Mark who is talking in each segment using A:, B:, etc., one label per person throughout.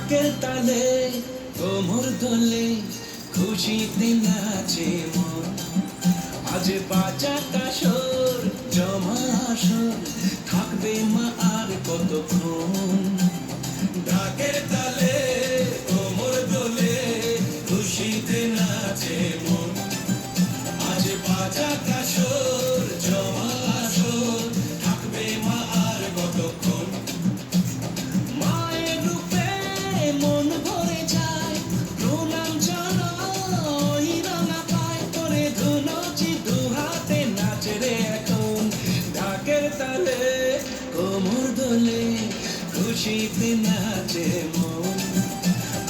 A: থাকে তালে তোমর দলে খুশি দিন আছে মন। আজ বাঁচা খুশিতে নাচে মন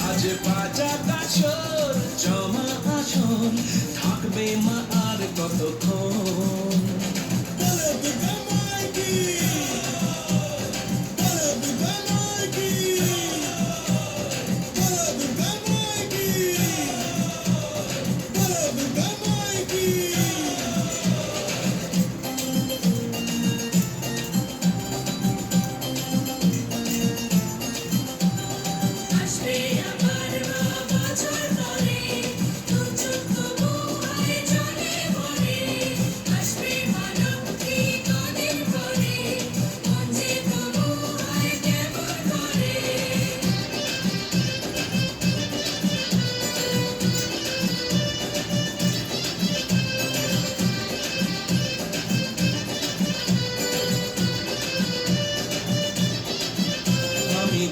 A: আজ বাজা কাছর জমা আসন থাকবে মা আর কতক্ষণ?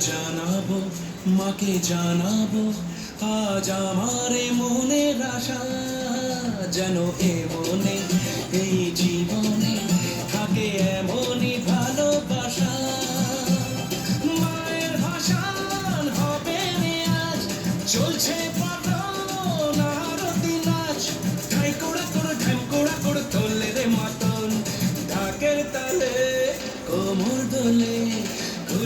A: জানাব, মাকে জানাব, আজ আমার মনের আশা যেন এ মনে, এই জীবনে থাকে এমনই ভালোবাসা। মায়ের ভাষান হবে আজ, চলছে কোমর দোলে।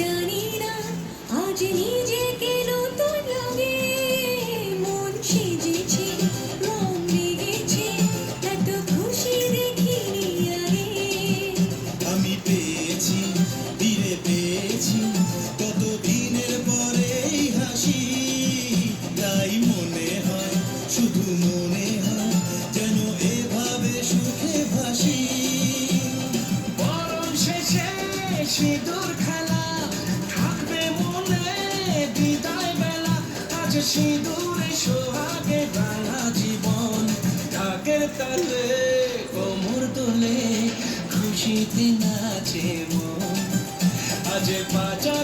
B: জানি না আজ নিজেকে নতুন লাগে। মন সেজেছে রং লেগেছে এত খুশি দেখিনি আগে।
A: আমি পেয়েছি ফিরে পেয়েছি কত দিনের পরে হাসি। তাই মনে হয় শুধু মনে হয় যেন এভাবে সুখে ভাসি। বরং শেষে সিঁদুর সিঁদুরে সোহাগে বাংলা জীবন ঢাকের তালে কোমর তোলে খুশিতে নাচে মন। আজ বাজা